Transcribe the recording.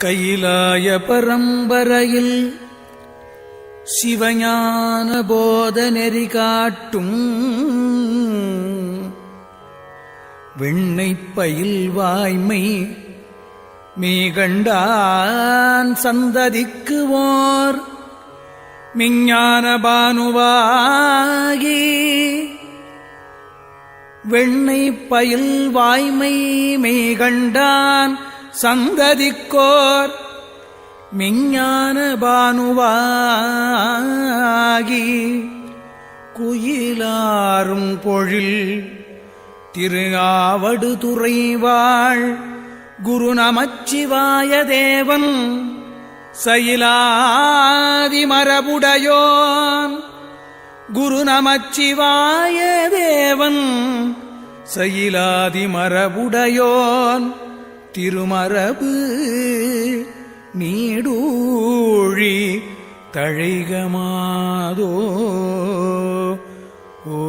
கையிலாய பரம்பரையில் சிவஞான போத நெறி காட்டும் வெண்ணை பயில் வாய்மை மீகண்டான் சந்ததிக்கு ஓர் மிஞ்ஞான பானுவாகி வெண்ணை பயில் வாய்மை மெய்கண்டான் சந்ததிக்கோர் மிஞ்ஞான பானுவாகி குயிலாரும் பொழில் திரு ஆவடு துறைவாள் குரு நமச்சிவாய தேவன் சயிலாதி மரபுடையோன் குரு நமச்சிவாய தேவன் சயிலாதி மரபுடையோன் திருமரபு நீடூழி தழைகமாதோ ஓ